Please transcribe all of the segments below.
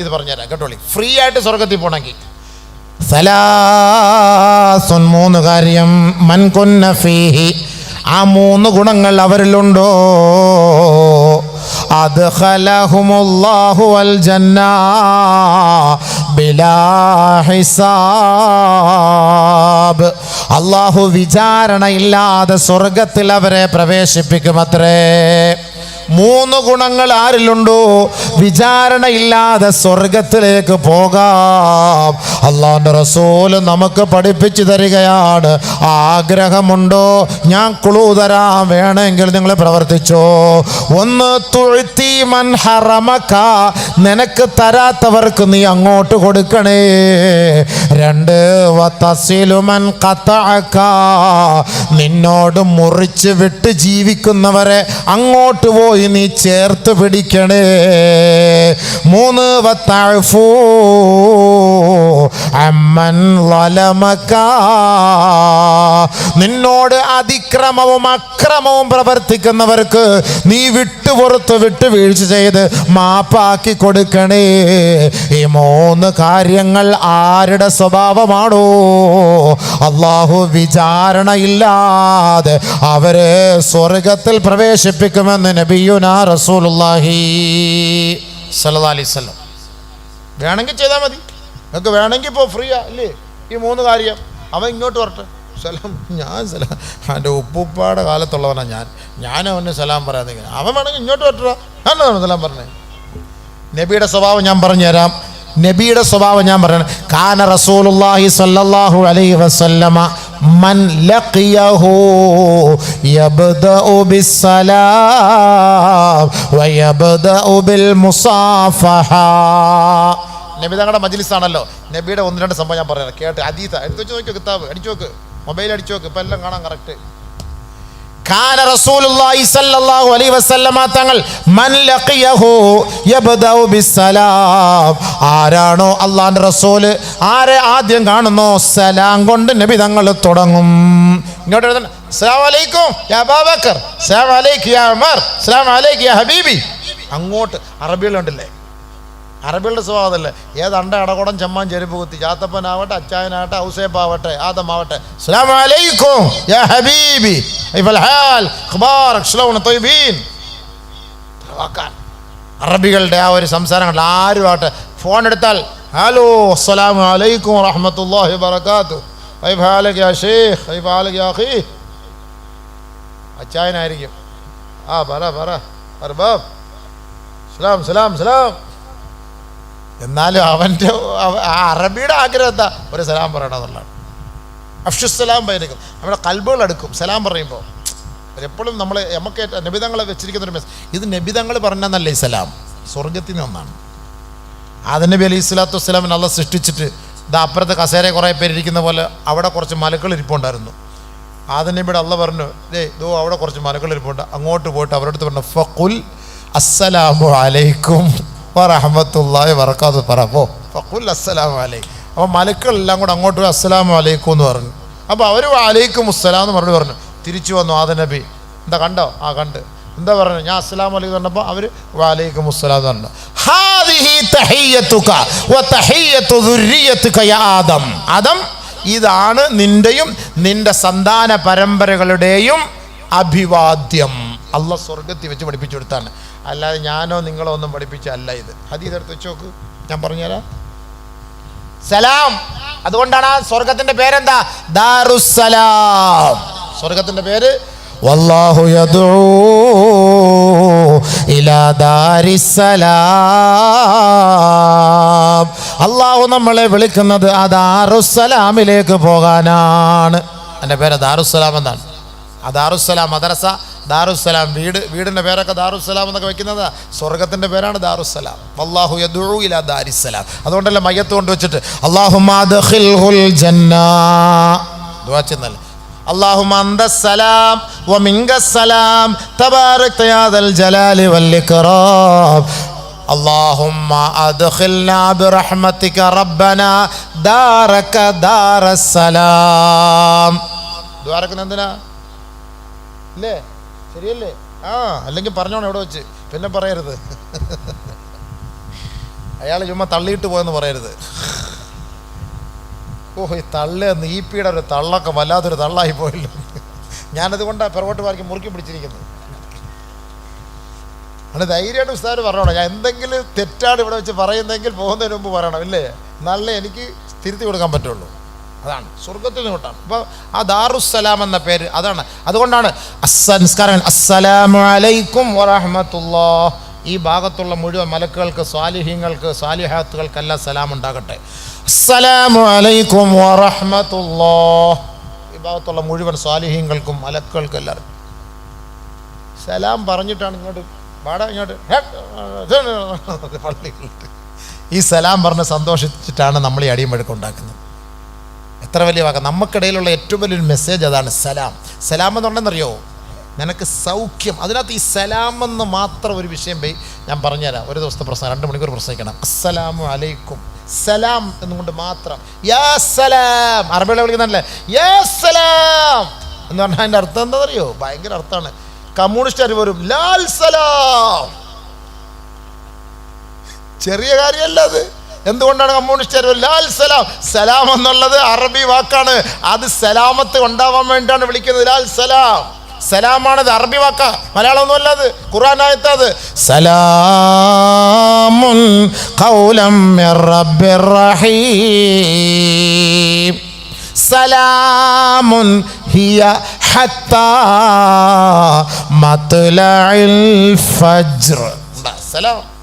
ഇത് പറഞ്ഞുതരാം കേട്ടോളി ഫ്രീ ആയിട്ട് സ്വർഗത്തിൽ പോണെങ്കിൽ സലാസുൻ മൂന്ന് കാര്യം. മൻ കുന്ന ഫീഹി. ആ മൂന്ന് ഗുണങ്ങൾ അവരിലുണ്ടോ? അദ്ഖലഹുമുല്ലാഹു അൽ ജന്ന ഹിസാബ്. അള്ളാഹു വിചാരണയില്ലാതെ സ്വർഗത്തിൽ അവരെ പ്രവേശിപ്പിക്കുമത്രേ മൂന്ന് ഗുണങ്ങൾ ആരിലുണ്ടോ? വിചാരണയില്ലാതെ സ്വർഗത്തിലേക്ക് പോകാം. അള്ളാന്റെ റസൂൽ നമുക്ക് പഠിപ്പിച്ചു തരികയാണ്. ആഗ്രഹമുണ്ടോ? ഞാൻ കുളൂ തരാം. വേണമെങ്കിൽ നിങ്ങൾ പ്രവർത്തിച്ചോ. ഒന്ന് തുഴുത്തി മൻഹറമക്ക നിനക്ക് തരാത്തവർക്ക് നീ അങ്ങോട്ട് കൊടുക്കണേ. രണ്ട് വത്തസിലുമൻ കത്തക്ക നിന്നോട് മുറിച്ച് വിട്ട് ജീവിക്കുന്നവരെ അങ്ങോട്ട് പോയി നീ ചേർത്ത് പിടിക്കണേ. മൂന്ന് വത്താഴ്ഫോ. അമ്മൻ ലലമക്ക നിന്നോട് അതിക്രമവും അക്രമവും പ്രവർത്തിക്കുന്നവർക്ക് നീ വിട്ടുപുറത്ത് വിട്ട് വീഴ്ച ചെയ്ത് മാപ്പാക്കി കൊടുക്കണേ. ഈ മൂന്ന് കാര്യങ്ങൾ ആരുടെ സ്വഭാവമാണോ? അള്ളാഹു വിചാരണയില്ലാതെ അവരെ സ്വർഗത്തിൽ പ്രവേശിപ്പിക്കുമെന്ന് നബിയുന റസൂലുള്ളാഹി സല്ലല്ലാഹു അലൈഹി വസല്ലം. വേണമെങ്കിൽ ചെയ്താൽ മതി. നിങ്ങൾക്ക് വേണമെങ്കിൽ ഇപ്പോൾ ഫ്രീയാ അല്ലേ ഈ മൂന്ന് കാര്യം. അവൻ ഇങ്ങോട്ട് വരട്ടെ. സലാം. ഞാൻ സലാം എന്റെ ഉപ്പുപ്പാടെ കാലത്തുള്ളവനാണ് ഞാൻ. ഞാൻ അവന് സലാം പറയാതെ. അവൻ വേണമെങ്കിൽ ഇങ്ങോട്ട് വരട്ടാ നല്ലതാണ് സലാം പറഞ്ഞത് നബിയുടെ സ്വഭാവം ഞാൻ പറഞ്ഞുതരാം നബിയുടെ സ്വഭാവം ഞാൻ പറയണം. കാന റസൂലുള്ളാഹി സ്വല്ലല്ലാഹു അലൈഹി വസല്ലമ മൻ ലഖിയഹു യബ്ദഉ ബിസ്സലാം ബിൽ മുസാഫഹ നബി തങ്ങളുടെ നബിയുടെ ഒന്ന് രണ്ട് സംഭവം ഞാൻ പറയാം. കേട്ട് അതീത എടുത്തു വെച്ച് നോക്കിയോ കിതാബ്. അടിച്ചു നോക്ക്. മൊബൈൽ അടിച്ചു നോക്ക്. ഇപ്പം എല്ലാം കാണാൻ കറക്റ്റ് കാന റസൂലുള്ളാഹി സ്വല്ലല്ലാഹു അലൈഹി വസല്ലമ തങ്ങൾ മൻ ലഖിയഹു യബ്ദഉ ബിസ്സലാം. ആരാണോ അള്ളാഹുവിന്റെ റസൂൽ ആരെ ആദ്യം കാണുന്നോ സലാം കൊണ്ട് നബി തങ്ങൾ തുടങ്ങും. ഇങ്ങോട്ട് എഴുതണം. അസ്സലാമു അലൈക്കും യാ അബൂബക്കർ. അസ്സലാമു അലൈക്കും യാ ഉമർ. അസ്സലാമു അലൈക്കും യാ ഹബീബി. അങ്ങോട്ട് അറബികളുണ്ടല്ലേ? അറബികളുടെ സ്വഭാവം അതല്ലേ ഏത് അണ്ട അടകുടം ചെമ്മാൻ ചെരുപ്പ് കുത്തി. ചാത്തപ്പനാവട്ടെ അച്ചായനാവട്ടെ ഔസേപ്പാവട്ടെ ആദമാവട്ടെ. അലൈക്കും യാ ഹബീബി. ഹാൽ അറബികളുടെ ആ ഒരു സംസാരങ്ങൾ ആരുമാവട്ടെ ആരും ഫോൺ എടുത്താൽ ഹലോ അസ്സലാമു അലൈക്കും വറഹ്മത്തുള്ളാഹി വബറകാത്തു കൈഫ ഹാലക് യാ ഹാലക് യാ അച്ചായനായിരിക്കും. ആ പറ പറ. അർബാബ്. സലാം സലാം സലാം എന്നാലും അവന്റെ അവ- ആ അറബിയുടെ ആഗ്രഹം എന്താ? ഒരു സലാം പറയണം എന്നുള്ളതാണ്. അഫ്ഷുസലാം പൈനക്കും നമ്മുടെ കൽബുകൾ അടുക്കും. സലാം പറയുമ്പോൾ എപ്പോഴും നമ്മൾ നമുക്ക് നബിതങ്ങളെ വെച്ചിരിക്കുന്ന ഒരു മെസ്സ് ഇത് നബിതങ്ങൾ പറഞ്ഞെന്നല്ലേ ഈ സലാം. സ്വർഗത്തിൽ നിന്ന് ഒന്നാണ്. ആദം നബി അലൈഹി സ്വലാത്തു വസ്സലാമിനെ അള്ള സൃഷ്ടിച്ചിട്ട് ഇത് അപ്പുറത്തെ കസേര കുറേ പേര് ഇരിക്കുന്ന പോലെ അവിടെ കുറച്ച് മലക്കൾ ഇരിപ്പുണ്ടായിരുന്നു. ആദം നബിയുടെ അള്ള പറഞ്ഞു ദേ ഇതോ അവിടെ കുറച്ച് മലക്കൾ ഇരിപ്പുണ്ട്. അങ്ങോട്ട് പോയിട്ട് അവരുടെ അടുത്ത് പറഞ്ഞു ഫക്കുൽ അസ്സലാമു അലൈക്കും. വറഹമത്തുള്ളാഹി വറക്കാത്ത് പറ പോ. ഫക്കുൽ അസ്സലാമു അലൈക്കും അപ്പോൾ മലക്കളെല്ലാം കൂടെ അങ്ങോട്ട് പോയി അസ്സലാമു അലൈക്കും എന്ന് പറഞ്ഞു അപ്പോൾ അവർ അലൈക്കും അസ്സലാം എന്ന് പറഞ്ഞു പറഞ്ഞു. തിരിച്ചു വന്നു ആദം നബി. എന്താ കണ്ടോ? ആ കണ്ട്. എന്താ പറഞ്ഞു? ഞാൻ അസ്സലാം വലൈക്കും പറഞ്ഞപ്പോൾ അവർ വാലൈക്കും അസ്സലാം എന്ന് പറഞ്ഞു. ഹാദിഹി തഹിയ്യത്തുക വ തഹിയ്യത്തു ദുർരിയത്തുക യാ ആദം. ആദം ഇതാണ് നിന്റെയും നിന്റെ സന്താന പരമ്പരകളുടെയും അഭിവാദ്യം. അല്ല സ്വർഗത്തിൽ വെച്ച് പഠിപ്പിച്ചു കൊടുത്താണ്. അല്ലാതെ ഞാനോ നിങ്ങളോ ഒന്നും പഠിപ്പിച്ചല്ല ഇത്. ഹദീതെടുത്ത് വെച്ച് നോക്ക്. ഞാൻ പറഞ്ഞുതരാം. സലാം. അതുകൊണ്ടാണ് ആ സ്വർഗത്തിന്റെ പേരെന്താ? ദാറുസലാം സ്വർഗത്തിന്റെ പേര് ഇലാ അള്ളാഹു നമ്മളെ വിളിക്കുന്നത് ആ ദാറുസലാമിലേക്ക് പോകാനാണ്. എന്റെ പേര് ദാറുസലാം എന്നാണ്. ആ ദാറുസലാം മദ്രസ ദാറുസലാം വീട് വീടിൻ്റെ പേരൊക്കെ ദാറുസലാം എന്നൊക്കെ വെക്കുന്നത് സ്വർഗത്തിൻ്റെ പേരാണ് ദാറുസലാം അള്ളാഹു യദൂ ഇലാ ദാരിസലാം അതുകൊണ്ടല്ലേ മയ്യത്ത് കൊണ്ട് വെച്ചിട്ട് അള്ളാഹു ദുആ ചെയ്യുന്നല്ലേ اللهم أنت السلام ومنك السلام تبارك يا ذا الجلال والإكرام اللهم أدخلنا برحمتك ربنا دارك دار السلام ദ്വാരക്കുന്ന എന്തിനാ ഇല്ലേ ശരിയല്ലേ? ആ അല്ലെങ്കിൽ പറഞ്ഞോണം എവിടെ വെച്ച്. പിന്നെ പറയരുത്. അയാൾ ചുമ്മാ തള്ളിയിട്ട് പോയെന്ന് പറയരുത്. ഓ ഈ തള്ള നീപ്പിയുടെ ഒരു തള്ളൊക്കെ വല്ലാത്തൊരു തള്ളായി പോയല്ലോ. ഞാനതുകൊണ്ടാണ് പിറകോട്ട് പാർക്ക് മുറുക്കി പിടിച്ചിരിക്കുന്നത്. അത് ധൈര്യമായിട്ട് ഉസ്താദ് പറഞ്ഞോണം. ഞാൻ എന്തെങ്കിലും തെറ്റാണ് ഇവിടെ വെച്ച് പറയുന്നെങ്കിൽ പോകുന്നതിന് മുമ്പ് പറയണം ഇല്ലേ? നല്ല എനിക്ക് തിരുത്തി കൊടുക്കാൻ പറ്റുള്ളൂ. അതാണ് സ്വർഗത്തിൽ നിന്നോട്ടാണ് അപ്പോൾ ആ ദാറുസലാം എന്ന പേര് അതാണ് അതുകൊണ്ടാണ് അസ്സ നിസ്കാരം അസ്സലാമു അലൈക്കും വറഹമത്തുല്ലാ ഈ ഭാഗത്തുള്ള മുഴുവൻ മലക്കുകൾക്ക് സ്വാലിഹ്യങ്ങൾക്ക് സ്വാലിഹാത്തുകൾക്കെല്ലാം സലാം ഉണ്ടാകട്ടെ അസ്സലാമു അലൈക്കും വറഹമത്തുല്ലാ ഈ ഭാഗത്തുള്ള മുഴുവൻ സ്വാലിഹ്യങ്ങൾക്കും മലക്കുകൾക്കും എല്ലാവരും സലാം പറഞ്ഞിട്ടാണ് ഇങ്ങോട്ട് പാടാ ഇങ്ങോട്ട് ഹേ, പള്ളിയിലോട്ട് ഈ സലാം പറഞ്ഞ് സന്തോഷിച്ചിട്ടാണ് നമ്മൾ ഈ അടിയും വഴക്കം ഉണ്ടാക്കുന്നത് എത്ര വലിയ വാക്ക നമുക്കിടയിലുള്ള ഏറ്റവും വലിയൊരു മെസ്സേജ് അതാണ് സലാം. സലാം എന്നുണ്ടെന്നറിയോ നിനക്ക് സൗഖ്യം. അതിനകത്ത് ഈ സലാം എന്ന് മാത്രം ഒരു വിഷയം പോയി. ഞാൻ പറഞ്ഞുതരാം. ഒരു ദിവസത്തെ പ്രശ്നം രണ്ട് മണിക്കൂർ പ്രസംഗിക്കണം. അസ്സലാമു അലൈക്കും. സലാം എന്നുകൊണ്ട് മാത്രം. യാ സലാം. അറബികളെ വിളിക്കുന്നല്ലേ യാ സലാം. എന്ന് പറഞ്ഞാൽ അതിന്റെ അർത്ഥം എന്താണെന്നറിയോ? ഭയങ്കര അർത്ഥമാണ്. കമ്മ്യൂണിസ്റ്റുകാർ വരും? ലാൽ സലാം. ചെറിയ കാര്യമല്ല അത്. എന്തുകൊണ്ടാണ് കമ്മ്യൂണിസ്റ്റുകാർ ലാൽ സലാം? സലാം എന്നുള്ളത് അറബി വാക്കാണ്. അത് സലാമത്ത് ഉണ്ടാവാൻ വേണ്ടിയാണ് വിളിക്കുന്നത് ലാൽ സലാം. സലാമാണത് അറബി വാക്ക. അത്. സലാമുൻ ഖൗലം മിർ റബ്ബിർ റഹീം. സലാമുൻ ഹിയ ഹത്താ മത്ലഇൽ ഫജ്ർ. സലാം.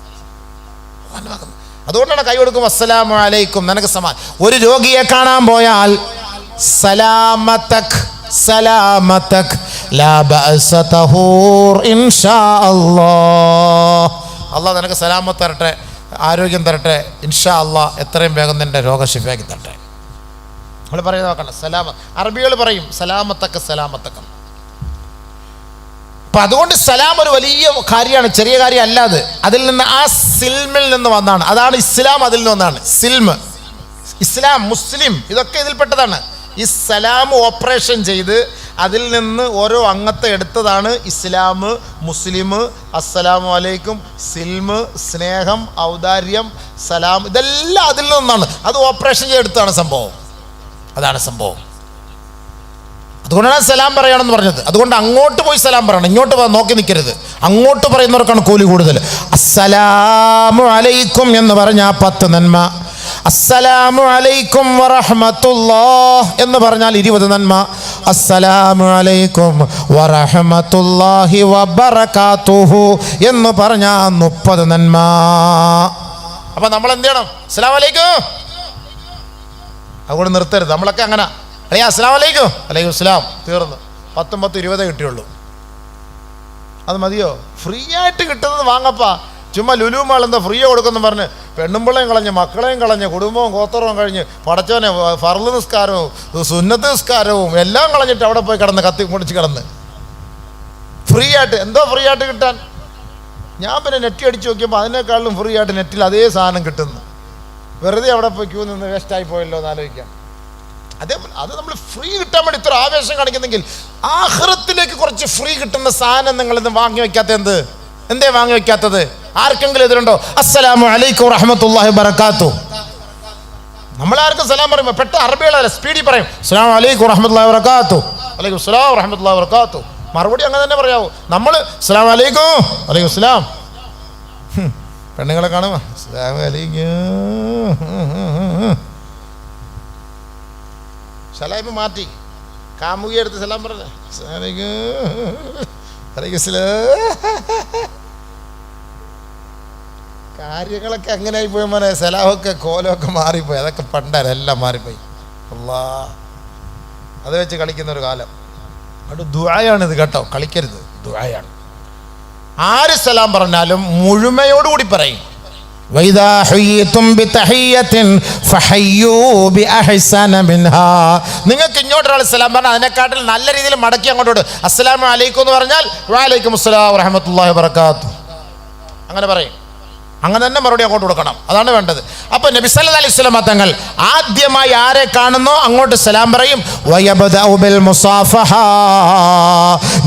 അതുകൊണ്ടാണ് കൈ കൊടുക്കും അസ്സലാമു അലൈക്കും. നിനക്ക് സമാൻ ഒരു രോഗിയെ കാണാൻ പോയാൽ തഹൂർ ഇൻഷാ അള്ളാഹ് നിനക്ക് സലാമത്ത് തരട്ടെ ആരോഗ്യം തരട്ടെ ഇൻഷാ അള്ളാഹ് എത്രയും വേഗം നിന്റെ രോഗശിഫയാക്കി തരട്ടെ. നമ്മൾ പറയുന്നത് നോക്കണം സലാമ അറബികൾ പറയും സലാമത്തക്ക് സലാമത്തക്ക അപ്പൊ അതുകൊണ്ട് സലാം ഒരു വലിയ കാര്യമാണ് ചെറിയ കാര്യം അല്ലാതെ അതിൽ നിന്ന് ആ സിൽമിൽ നിന്ന് വന്നാണ് അതാണ് ഇസ്ലാം അതിൽ നിന്ന് വന്നാണ് സിൽമ്. ഇസ്ലാം മുസ്ലിം ഇതൊക്കെ ഇതിൽപ്പെട്ടതാണ് ഈ സലാം ഓപ്പറേഷൻ ചെയ്ത് അതിൽ നിന്ന് ഓരോ അംഗത്തെ എടുത്തതാണ് ഇസ്ലാം മുസ്ലിം അസ്സലാമു അലൈക്കും സിൽമ് സ്നേഹം ഔദാര്യം സലാം ഇതെല്ലാം അതിൽ നിന്നാണ് അത് ഓപ്പറേഷൻ ചെയ്തെടുത്താണ് സംഭവം. അതാണ് സംഭവം. അതുകൊണ്ടാണ് സലാം പറയണമെന്ന് പറഞ്ഞത്. അതുകൊണ്ട് അങ്ങോട്ട് പോയി സലാം പറയണം. ഇങ്ങോട്ട് നോക്കി നിൽക്കരുത്. അങ്ങോട്ട് പറയുന്നവർക്കാണ് കൂലി കൂടുതൽ. അസ്സലാമു അലൈക്കും എന്ന് പറഞ്ഞ പത്ത് നന്മ. അസ്സലാമു അലൈക്കും വറഹമത്തുല്ലാ എന്ന് പറഞ്ഞാൽ ഇരുപത് നന്മ. അസ്സലാമു അലൈക്കും വറഹമത്തുല്ലാഹി വബറകാതുഹു എന്ന് പറഞ്ഞാൽ മുപ്പത് നന്മ. അപ്പൊ നമ്മൾ എന്ത് ചെയ്യണം? അസ്സലാമു അലൈക്കും. അതുകൊണ്ട് നിർത്തരുത്. നമ്മളൊക്കെ അങ്ങനെ. അയ്യാ അസ്സാം വലൈക്കും അലൈക്കും. ഇസ്ലാം തീർന്നു. പത്തും പത്തും ഇരുപതേ കിട്ടിയുള്ളൂ. അത് മതിയോ? ഫ്രീ ആയിട്ട് കിട്ടുന്നത് വാങ്ങപ്പാ. ചുമ്മാ ലുലു മാൾ എന്താ ഫ്രീ കൊടുക്കുന്നു പറഞ്ഞ് പെണ്ണുമ്പിള്ളയും കളഞ്ഞ് മക്കളെയും കളഞ്ഞ് കുടുംബവും ഗോത്രവും കഴിഞ്ഞ് പടച്ചവനെ ഫർൾ നിസ്കാരവും സുന്നത്ത് നിസ്കാരവും എല്ലാം കളഞ്ഞിട്ട് അവിടെ പോയി കിടന്ന് കത്തി മുടിച്ച് കിടന്ന്. ഫ്രീ ആയിട്ട്. എന്തോ ഫ്രീ ആയിട്ട് കിട്ടാൻ? ഞാൻ പിന്നെ നെറ്റ് അടിച്ച് നോക്കിയപ്പോൾ അതിനേക്കാളും ഫ്രീ ആയിട്ട് നെറ്റിൽ അതേ സാധനം കിട്ടുന്നു. വെറുതെ അവിടെ പോയി ക്യൂ നിന്ന് വേസ്റ്റായി പോയല്ലോ എന്ന് ആലോചിക്കാം. അതേപോലെ അത് നമ്മൾ ഫ്രീ കിട്ടാൻ വേണ്ടി ഇത്ര ആവേശം കാണിക്കുന്നെങ്കിൽ ആഹ്റത്തിലേക്ക് കുറച്ച് ഫ്രീ കിട്ടുന്ന സാധനം നിങ്ങൾ ഇന്ന് വാങ്ങി വെക്കാത്ത എന്ത്? എന്തേ വാങ്ങി വെക്കാത്തത്? ആർക്കെങ്കിലും എതിരുണ്ടോ അസ്സലാമു അലൈക്കും റഹ്മത്തുള്ളാഹി ബറകാത്തു നമ്മളാർക്കും സലാം പറയുമ്പോൾ പെട്ട അറബികളല്ല സ്പീഡിൽ പറയും. അസ്സലാമു അലൈക്കും റഹ്മത്തുള്ളാഹി ബറകാത്തു അലൈക്കും അസ്സലാം റഹ്മത്തുള്ളാഹി ബറകാത്തു മറുപടി അങ്ങനെ തന്നെ പറയാവൂ. നമ്മൾ അസ്സലാമു അലൈക്കും അലൈക്കും അസ്സലാം ഹും, പെണ്ണുങ്ങളെ കാണുമോ? സ്ലാം അലൈക്കും. സലാം മാറ്റി. കാമുകി എടുത്ത് സലാം പറഞ്ഞു. കാര്യങ്ങളൊക്കെ അങ്ങനെ ആയിപ്പോയി മോനെ. സലാമൊക്കെ കോലമൊക്കെ മാറിപ്പോയി. അതൊക്കെ പണ്ടാരെല്ലാം മാറിപ്പോയി. അല്ലാ അത് വെച്ച് കളിക്കുന്ന ഒരു കാലം. അവിടെ ഇത് കേട്ടോ. കളിക്കരുത്. ദുആയാണ്. ആര് സലാം പറഞ്ഞാലും മുഴുമയോടുകൂടി പറയും. നിങ്ങൾക്ക് ഇങ്ങോട്ട് ഒരാൾ സലാം പറഞ്ഞാൽ അതിനെക്കാട്ടിൽ നല്ല രീതിയിൽ മടക്കി അങ്ങോട്ടോട് അസ്സലാമു അലൈക്കും എന്ന് പറഞ്ഞാൽ വാലൈക്കും അസ്സലാം വറഹമത്തല്ലാഹി വബറകാത്തു അങ്ങനെ പറയും. അങ്ങനെ തന്നെ മറുപടി അങ്ങോട്ട് കൊടുക്കണം. അതാണ് വേണ്ടത്. അപ്പൊ നബി സല്ലല്ലാഹു അലൈഹി വസല്ലം തങ്ങൾ ആദ്യമായി ആരെ കാണുന്നോ അങ്ങോട്ട് സലാം പറയും. വയബ്ദഉ ബിൽ മുസാഫഹ.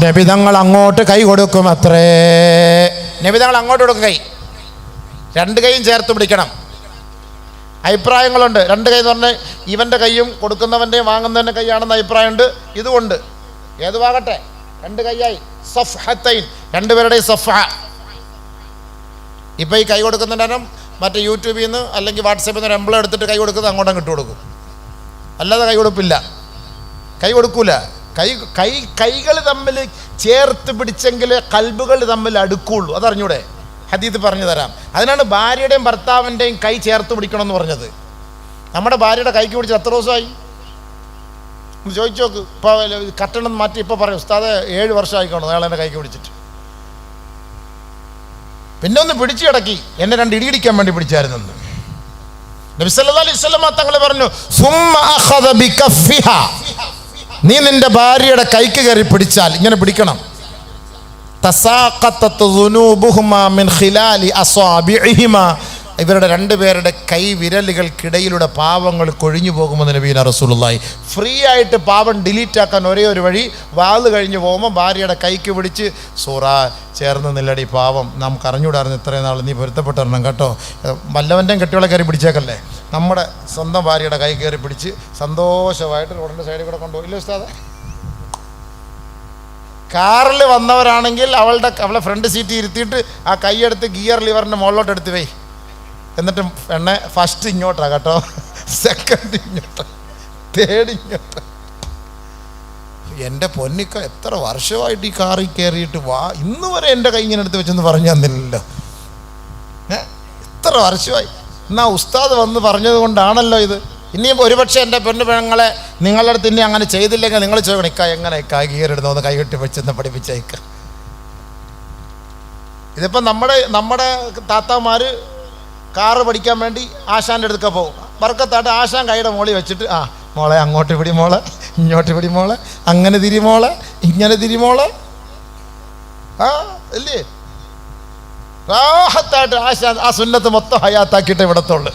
നബി തങ്ങൾ അങ്ങോട്ട് കൈ കൊടുക്കും അത്രേ. നബി തങ്ങൾ അങ്ങോട്ട് കൊടുക്കും കൈ. രണ്ട് കൈയും ചേർത്ത് പിടിക്കണം. അഭിപ്രായങ്ങളുണ്ട്. രണ്ട് കൈ എന്ന് പറഞ്ഞാൽ ഇവന്റെ കൈയും കൊടുക്കുന്നവന്റെയും വാങ്ങുന്നവന്റെ കൈയാണെന്ന് അഭിപ്രായമുണ്ട്. ഇതുമുണ്ട്. ഏതുവാകട്ടെ രണ്ട് കൈയായി. സഫ് ഹത്തൈൻ രണ്ടുപേരുടെയും സഫ ഇപ്പം ഈ കൈ കൊടുക്കുന്നതിനും മറ്റേ യൂട്യൂബിൽ നിന്ന് അല്ലെങ്കിൽ വാട്സപ്പിൽ നിന്ന് ഒരു എംബ്ലം എടുത്തിട്ട് കൈ കൊടുക്കുന്നത് അങ്ങോട്ടും കിട്ടു കൊടുക്കും. അല്ലാതെ കൈ കൊടുപ്പില്ല. കൈ കൊടുക്കൂല. കൈ കൈ കൈകൾ തമ്മിൽ ചേർത്ത് പിടിച്ചെങ്കിൽ കൽബുകൾ തമ്മിൽ അടുക്കുള്ളൂ. അതറിഞ്ഞൂടെ? ഹദീത്ത് പറഞ്ഞു തരാം. അതിനാണ് ഭാര്യയുടെയും ഭർത്താവിന്റെയും കൈ ചേർത്ത് പിടിക്കണമെന്ന് പറഞ്ഞത്. നമ്മുടെ ഭാര്യയുടെ കൈക്ക് പിടിച്ച് എത്ര ദിവസമായി? ചോദിച്ചു നോക്ക്. ഇപ്പോൾ കട്ടണം മാറ്റി ഇപ്പോൾ പറയും. ഉസ്താദ് ഏഴ് വർഷമായി കാണും അയാൾ എന്റെ കൈക്ക് പിടിച്ചിട്ട്. പിന്നെ ഒന്ന് പിടിച്ചു കിടക്കി. എന്നെ രണ്ട് ഇടിയിടിക്കാൻ വേണ്ടി പിടിച്ചായിരുന്നു നബി അലൈഹി വസല്ലം തങ്ങളെ പറഞ്ഞു അഖദ നീ നിന്റെ ഭാര്യയുടെ കൈക്ക് കയറി പിടിച്ചാൽ ഇങ്ങനെ പിടിക്കണം. ഇവരുടെ രണ്ടുപേരുടെ കൈ വിരലുകൾക്കിടയിലൂടെ പാവങ്ങൾ കൊഴിഞ്ഞു പോകുമെന്ന് നബീന റസൂലുള്ളാഹി. ഫ്രീ ആയിട്ട് പാവം ഡിലീറ്റ് ആക്കാൻ ഒരേ ഒരു വഴി വാത് കഴിഞ്ഞ് പോകുമ്പോൾ ഭാര്യയുടെ കൈക്ക് പിടിച്ച് സൂറ ചേർന്ന് നില്ലടി പാവം. നാം അറിഞ്ഞുകൂടായിരുന്നു ഇത്രയും നാൾ. നീ പൊരുത്തപ്പെട്ടിരണം കേട്ടോ. വല്ലവന്റെയും കെട്ടിയോളെ കയറി പിടിച്ചേക്കല്ലേ? നമ്മുടെ സ്വന്തം ഭാര്യയുടെ കൈ കയറി പിടിച്ച് സന്തോഷമായിട്ട് റോഡിന്റെ സൈഡിൽ കൂടെ കൊണ്ടുപോയില്ലേ ഉസ്താദെ? കാറിൽ വന്നവരാണെങ്കിൽ അവളുടെ അവളെ ഫ്രണ്ട് സീറ്റ് ഇരുത്തിയിട്ട് ആ കൈയെടുത്ത് ഗിയർ ലിവറിന്റെ മുകളിലോട്ട് എടുത്ത് വേ എന്നിട്ട് എണ്ണ ഫസ്റ്റ് ഇങ്ങോട്ടാ കേട്ടോ. സെക്കൻഡ് ഇങ്ങോട്ട്. തേർഡ് ഇങ്ങോട്ട്. എന്റെ പൊന്നിക്ക എത്ര വർഷമായിട്ട് ഈ കാറിൽ കയറിയിട്ട് വാ. ഇന്ന് വരെ എന്റെ കൈ ഇങ്ങനെ എടുത്ത് വെച്ചെന്ന് പറഞ്ഞു തന്നില്ലല്ലോ. എത്ര വർഷമായി? എന്നാ ഉസ്താദ് വന്ന് പറഞ്ഞത് കൊണ്ടാണല്ലോ ഇത്. ഇനിയും ഒരുപക്ഷെ എന്റെ പെണ്ണു പെണ്ണുങ്ങളെ നിങ്ങളുടെ അടുത്ത് ഇനി അങ്ങനെ ചെയ്തില്ലെങ്കിൽ നിങ്ങൾ ചോദിക്കണം ഇക്ക എങ്ങനെ ഇക്ക? ഇടുന്ന ഒന്ന് കൈകെട്ടി വെച്ചെന്ന് പഠിപ്പിച്ചേക്ക ഇതിപ്പോൾ നമ്മുടെ നമ്മുടെ താത്താമാർ കാറ് പഠിക്കാൻ വേണ്ടി ആശാന്റെ അടുത്തൊക്കെ പോകും. വർക്കത്താട്ട് ആശാൻ കൈയുടെ മോളി വെച്ചിട്ട് ആ മോളെ അങ്ങോട്ട് പിടി മോളെ ഇങ്ങോട്ട് പിടി മോളെ അങ്ങനെ തിരി മോളെ ഇങ്ങനെ തിരി മോളെ. ആ ഇല്ലേ? റാഹത്തായിട്ട് ആശാൻ ആ സുന്നത്ത് മൊത്തം ഹയാത്താക്കിയിട്ട് ഇവിടത്തുള്ളു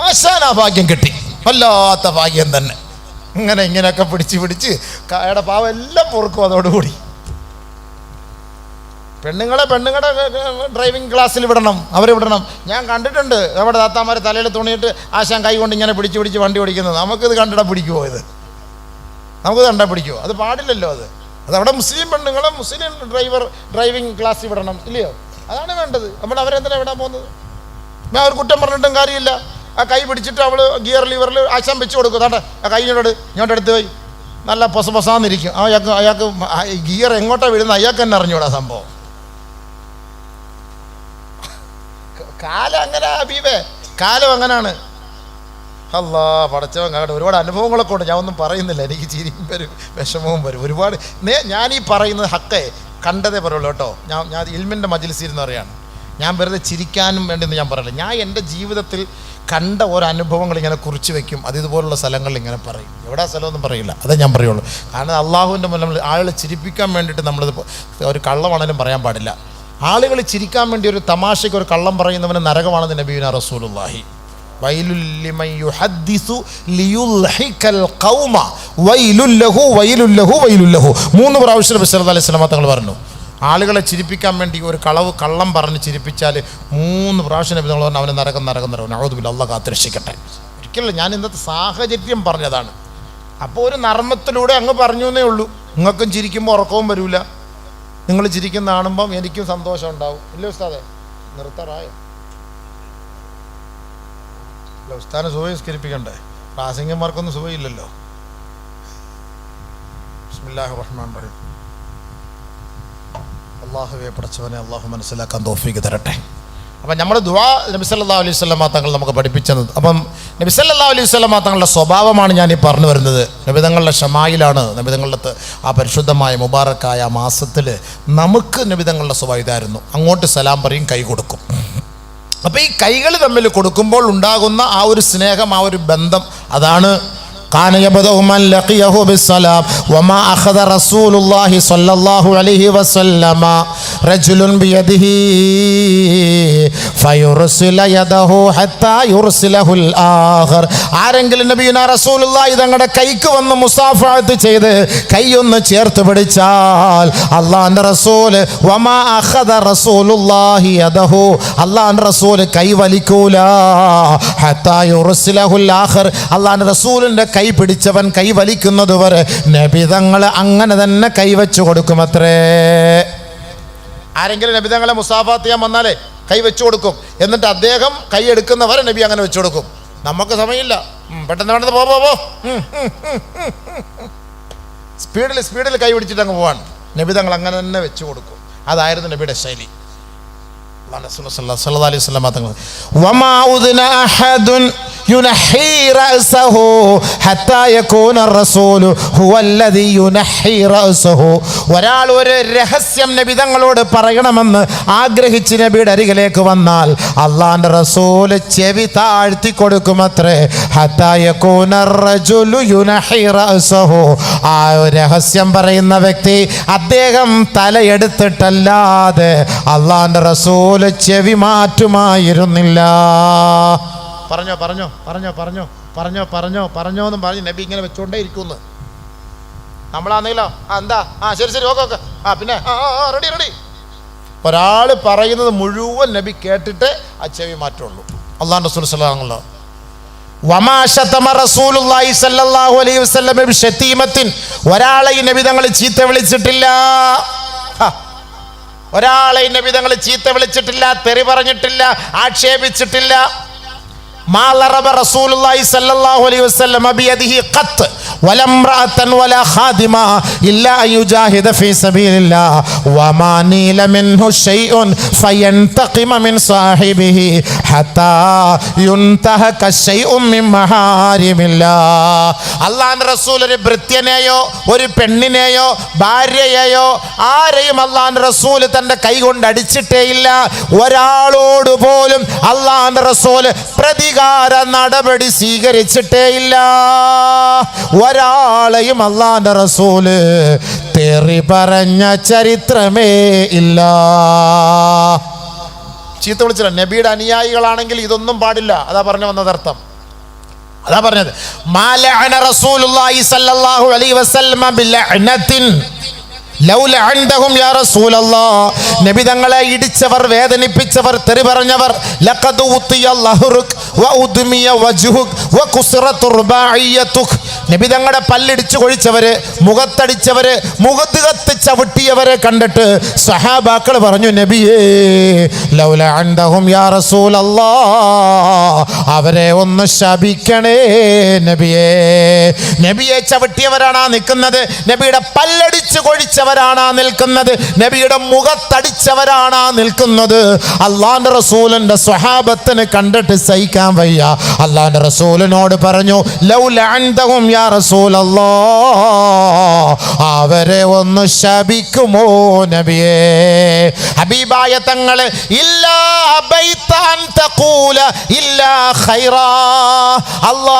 ആശാൻ ആ ഭാഗ്യം കിട്ടി. വല്ലാത്ത ഭാഗ്യം തന്നെ. ഇങ്ങനെ ഇങ്ങനെയൊക്കെ പിടിച്ച് പിടിച്ച് കായയുടെ പാവം എല്ലാം പൊറുക്കും അതോടുകൂടി. പെണ്ണുങ്ങളെ പെണ്ണുങ്ങളുടെ ഡ്രൈവിംഗ് ക്ലാസ്സിൽ വിടണം അവരെ വിടണം. ഞാൻ കണ്ടിട്ടുണ്ട് അവിടെ താത്താമാരെ തലയിൽ തുണിയിട്ട് ആശാൻ കൈ കൊണ്ട് ഇങ്ങനെ പിടിച്ച് പിടിച്ച് വണ്ടി ഓടിക്കുന്നത്. നമുക്കിത് കണ്ടിട പിടിക്കുമോ ഇത്? നമുക്കിത് കണ്ടാൽ പിടിക്കുമോ അത് പാടില്ലല്ലോ അത്. അത് അവിടെ മുസ്ലിം പെണ്ണുങ്ങളെ മുസ്ലിം ഡ്രൈവർ ഡ്രൈവിംഗ് ക്ലാസ്സിൽ വിടണം ഇല്ലയോ? അതാണ് വേണ്ടത്. നമ്മൾ അവരെന്തിനാണ് വിടാൻ പോകുന്നത്? ഞാൻ അവർ കുറ്റം പറഞ്ഞിട്ടും കാര്യമില്ല. ആ കൈ പിടിച്ചിട്ട് അവൾ ഗിയർ ലിവറിൽ ആശം വെച്ച് കൊടുക്കും. കേട്ടോ ആ കൈ ഇങ്ങോട്ട് ഇങ്ങോട്ട് എടുത്ത് പോയി. നല്ല പൊസ പൊസാന്നിരിക്കും അയാൾക്ക് അയാൾക്ക് ഗിയർ എങ്ങോട്ടാണ് വിടുന്നത് അയാൾക്ക് തന്നെ അറിഞ്ഞൂടാ സംഭവം. കാലം അങ്ങനെ ഹബീബേ. കാലം അങ്ങനാണ്. അല്ലാ പടച്ചവൻ കാണട്ടെ ഒരുപാട് അനുഭവങ്ങളൊക്കെ ഉണ്ട്. ഞാൻ ഒന്നും പറയുന്നില്ല. എനിക്ക് ചിരിയും വരും വിഷമവും വരും. ഒരുപാട്. ഞാൻ ഈ പറയുന്നത് ഹക്കേ കണ്ടതേ പറയുള്ളൂ കേട്ടോ. ഞാൻ ഞാൻ ഇൽമിന്റെ മജിൽസിരുന്ന് പറയാണ് ഞാൻ വെറുതെ ചിരിക്കാനും വേണ്ടിയെന്ന് ഞാൻ പറയില്ല. ഞാൻ എന്റെ ജീവിതത്തിൽ കണ്ട ഓരോ അനുഭവങ്ങൾ ഇങ്ങനെ കുറിച്ച് വെക്കും. അത് ഇതുപോലുള്ള സ്ഥലങ്ങളിൽ ഇങ്ങനെ പറയും. എവിടെ സ്ഥലമൊന്നും പറയില്ല. അതേ ഞാൻ പറയുള്ളൂ. കാരണം അള്ളാഹുവിന്റെ മുന്നിൽ ആളുകളെ ചിരിപ്പിക്കാൻ വേണ്ടിയിട്ട് നമ്മളിത് ഒരു കള്ളമാണെങ്കിലും പറയാൻ പാടില്ല. ആളുകൾ ചിരിക്കാൻ വേണ്ടി ഒരു തമാശയ്ക്ക് ഒരു കള്ളം പറയുന്നവന് നരകമാണെന്ന് നബീന റസൂലുല്ലാഹി മൂന്ന് പ്രാവശ്യം അലൈഹി തങ്ങൾ പറഞ്ഞു. ആളുകളെ ചിരിപ്പിക്കാൻ വേണ്ടി ഒരു കളവ് കള്ളം പറഞ്ഞ് ചിരിപ്പിച്ചാൽ മൂന്ന് പ്രാവശ്യം നബി നമ്മൾ പറഞ്ഞു അവന് നരകം നരകം നരകം. നഴുതുമില്ല അള്ള കാത്തുരക്ഷിക്കട്ടെ. ഒരിക്കലും ഞാൻ ഇന്നത്തെ സാഹചര്യം പറഞ്ഞതാണ്. അപ്പോൾ ഒരു നർമ്മത്തിലൂടെ അങ്ങ് പറഞ്ഞു എന്നേ ഉള്ളൂ. നിങ്ങൾക്കും ചിരിക്കുമ്പോൾ ഉറക്കവും വരില്ല നിങ്ങൾ ചിരിക്കുന്ന കാണുമ്പം എനിക്കും സന്തോഷം ഉണ്ടാവും. ഇല്ല ഉസ്താദെ? നിർത്തറായോ? അല്ല ഉസ്താദിനെ സുഖസ്കരിപ്പിക്കണ്ടേ പ്രാസംഗന്മാർക്കൊന്നും സുഖമില്ലല്ലോ ബിസ്മില്ലാഹി റഹ്മാൻ റഹീം. അള്ളാഹുവെ പഠിച്ചവനെ അള്ളാഹു മനസ്സിലാക്കാൻ തോഫിക്ക് തരട്ടെ. അപ്പം നമ്മൾ ദുവാ നബി സല്ലല്ലാഹു അലൈഹി വസല്ലമ തങ്ങൾ നമുക്ക് പഠിപ്പിച്ചത്. അപ്പം നബി സല്ലല്ലാഹു അലൈഹി വസല്ലമ തങ്ങളുടെ സ്വഭാവമാണ് ഞാൻ ഈ പറഞ്ഞു വരുന്നത്. നബിതങ്ങളുടെ ഷമായിലാണ് നബിതങ്ങളുടെ ആ പരിശുദ്ധമായ മുബാറക്കായ മാസത്തിൽ നമുക്ക് നബിതങ്ങളുടെ സ്വഭാവം ഇതായിരുന്നു. അങ്ങോട്ട് സലാം പറയും കൈ കൊടുക്കും. അപ്പോൾ ഈ കൈകൾ തമ്മിൽ കൊടുക്കുമ്പോൾ ഉണ്ടാകുന്ന ആ ഒരു സ്നേഹം ആ ഒരു ബന്ധം അതാണ് كان يبدأ من لقيه بالسلام وما أخذ رسول الله صلى الله عليه وسلم. റജുലുൻ ബിയദിഹി ഫയുർസില യദഹു ഹത്താ യുർസിലഹുൽ ആഖർ. ആരെങ്കിലും നബിയുന റസൂലുള്ളാഹി തങ്ങളുടെ കൈക്ക് വന്ന് മുസാഫാത്ത് ചെയ്ത് കൈയൊന്ന് ചേർത്ത് പിടിച്ചാൽ അള്ളാഹിന്റെ റസൂൽ വമാ അഖദ റസൂലുള്ളാഹി യദഹു. അള്ളാഹിന്റെ റസൂൽ കൈ വലിക്കൂല. ഹത്താ യുർസിലഹുൽ ആഖർ. അള്ളാഹിന്റെ റസൂലിന്റെ കൈ പിടിച്ചവൻ കൈ വലിക്കുന്നത് വരെ നബി തങ്ങൾ അങ്ങനെ തന്നെ കൈവച്ചു കൊടുക്കുമത്രേ. ആരെങ്കിലും നബി തങ്ങളെ മുസാഫാത്ത് ചെയ്യാൻ വന്നാലേ കൈ വെച്ചു കൊടുക്കും. എന്നിട്ട് അദ്ദേഹം കൈ എടുക്കുന്നവരെ നബി അങ്ങനെ വെച്ചു കൊടുക്കും. നമുക്ക് സമയമില്ല. പെട്ടെന്ന് വേണ്ടത് പോ പോ. സ്പീഡിൽ സ്പീഡിൽ കൈ പിടിച്ചിട്ട് അങ്ങ് പോവാൻ നബി തങ്ങൾ അങ്ങനെ തന്നെ വെച്ചു കൊടുക്കും. അതായിരുന്നു നബിയുടെ ശൈലി. അലൈഹി വസല്ലം തങ്ങൾ വമാ رأسه حتى يكون الرسول ഹത്താ യകൂന റസൂലു رأسه ഒരാൾ ഒരു രഹസ്യം നബി തങ്ങളോട് പറയണമെന്ന് ആഗ്രഹിച്ച് നബിയുടെ അരികിലേക്ക് വന്നാൽ അള്ളാന്റെ റസൂൽ ചെവി താഴ്ത്തി കൊടുക്കുമത്രേ. ആ രഹസ്യം പറയുന്ന വ്യക്തി അദ്ദേഹം തലയെടുത്തിട്ടല്ലാതെ അള്ളാന്റെ റസൂൽ ചെവി മാറ്റുമായിരുന്നില്ല. പറഞ്ഞോ പറഞ്ഞോ പറഞ്ഞോ പറഞ്ഞോ പറഞ്ഞോ പറഞ്ഞോ പറഞ്ഞോ എന്നും പറഞ്ഞ് നബി ഇങ്ങനെ വെച്ചുകൊണ്ടേ ഇരിക്കുന്നു നമ്മളാണെങ്കിലോ ആ എന്താ? ആ ശരി ശരി ഓക്കെ ഓക്കെ. ആ പിന്നെ ആ റെഡി റെഡി ഒരാൾ പറയുന്നത് മുഴുവൻ നബി കേട്ടിട്ട് ആ ചെവി മാറ്റുള്ളൂ. അള്ളാഹ് റസൂൽ സല്ലാഹുല്ലോ ഒരാളെ നബി തങ്ങൾ ചീത്ത വിളിച്ചിട്ടില്ല. ഒരാളെ നബി തങ്ങൾ ചീത്ത വിളിച്ചിട്ടില്ല തെറി പറഞ്ഞിട്ടില്ല ആക്ഷേപിച്ചിട്ടില്ല. ما ضرب رسول الله صلى الله عليه وسلم بيده قط. വലംറാത്തൻ ഇല്ല ഫീ വമാ നീല മിൻഹു മിൻ സാഹിബിഹി ഹത്താ മിൻ ഒരു ഭൃത്യനെയോ ഒരു പെണ്ണിനെയോ ഭാര്യയെയോ ആരെയും അള്ളാൻ റസൂൽ തന്റെ കൈ കൊണ്ട് അടിച്ചിട്ടേ ഇല്ല ഒരാളോട് പോലും അള്ളാൻ റസൂൽ പ്രതികാര നടപടി സ്വീകരിച്ചിട്ടേ ഇല്ല ഒരാളെയും അള്ളാന്റെ റസൂൽ തെറി പറഞ്ഞ ചരിത്രമേ ഇല്ല. ചീത്ത വിളിച്ചില്ല. നബിയുടെ അനുയായികളാണെങ്കിൽ ഇതൊന്നും പാടില്ല. അതാ പറഞ്ഞു വന്നത് അർത്ഥം അതാ പറഞ്ഞത്. മാലഅന റസൂലുള്ളാഹി സ്വല്ലല്ലാഹു അലൈഹി വസല്ലമ ബിലഅനത്തിൻ ലൗല അൻദഹും യാ റസൂലല്ലാഹ്. നബി തങ്ങളെ ഇടിച്ചവർ വേദനിപ്പിച്ചവർ തെറി പറഞ്ഞവർ ലഖദ് ഉത്തിയ ലഹുറുക് വ ഉദ്മിയ വജ്ഹുക് വ കുസ്റത്തു റുബാഇയതുക് നബി തങ്ങളുടെ പല്ലിടിച്ചു കൊഴിച്ചവര് മുഖത്തടിച്ചവര് മുഖത്ത് കത്ത് ചവിട്ടിയവരെ കണ്ടിട്ട് സഹാബാക്കൾ പറഞ്ഞു നബിയേ ലൗല യാ റസൂലല്ലാഹ് അവരെ ഒന്ന് ശപിക്കണേ നബിയേ. നബിയെ ചവിട്ടിയവരാണ് നിൽക്കുന്നത് നബിയുടെ പല്ലടിച്ചു കൊഴിച്ചവരാണ് നിൽക്കുന്നത് നബിയുടെ മുഖത്തടിച്ചവരാണ് നിൽക്കുന്നത്. അള്ളാന്റെ റസൂലിന്റെ സ്വഹാബത്തിന് കണ്ടിട്ട് സഹിക്കാൻ വയ്യ. അള്ളാന്റെ റസൂലിനോട് പറഞ്ഞു ലൗലഅൻതഹും യാ റസൂലല്ലാ അവരെ ഒന്ന് ശപിക്കുമോ നബിയേ? ഹബീബായ തങ്ങൾ ഇല്ലാ ബൈത്താൻ തഖൂല ഇല്ലാ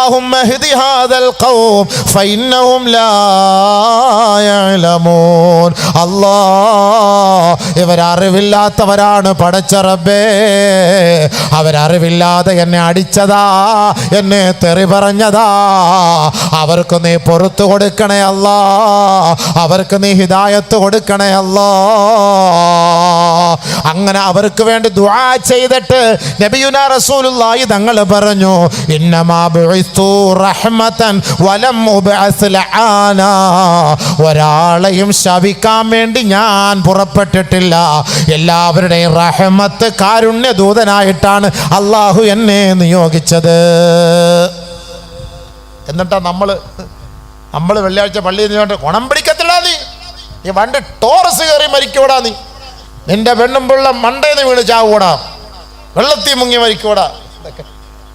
اللهم اهد هذا القوم فإنهم لا يعلمون الله ഇവരറിവില്ലാത്തവരാണ് പടച്ച റബ്ബേ അവരറിവില്ലാതെ എന്നെ അടിച്ചതാ എന്നെ തെറി പറഞ്ഞതാ അവർക്ക് നീ പുറത്തു കൊടുക്കണേ അല്ല അവർക്ക് നീ ഹിദായത്ത് കൊടുക്കണേ അല്ല അങ്ങനെ അവർക്ക് വേണ്ടി ദുആ ചെയ്തിട്ട് നബിയുന റസൂലുള്ളാഹി തങ്ങൾ പറഞ്ഞു ഇന്നമാ ബുഇസ്തു റഹ്മതൻ വലം ഒരാളെയും ശവിക്കാൻ വേണ്ടി ഞാൻ പുറപ്പെട്ടിട്ടില്ല. എല്ലാവരുടെയും റഹ്മത്ത് കാരുണ്യ ദൂതനായിട്ടാണ് അള്ളാഹു എന്നെ നിയോഗിച്ചത്. എന്നിട്ടാ നമ്മൾ നമ്മൾ വെള്ളിയാഴ്ച പള്ളിയിൽ നിന്നുകൊണ്ട് ഗുണം പിടിക്കത്തില്ല നീ. ഈ വണ്ടി ടോറസ് കയറി മരിക്കൂടാ നീ. നിന്റെ പെണ്ണും പിള്ള മണ്ടേന്ന് വീണ് ചാവൂടാ. വെള്ളത്തിൽ മുങ്ങി മരിക്കൂടാ. ഇതൊക്കെ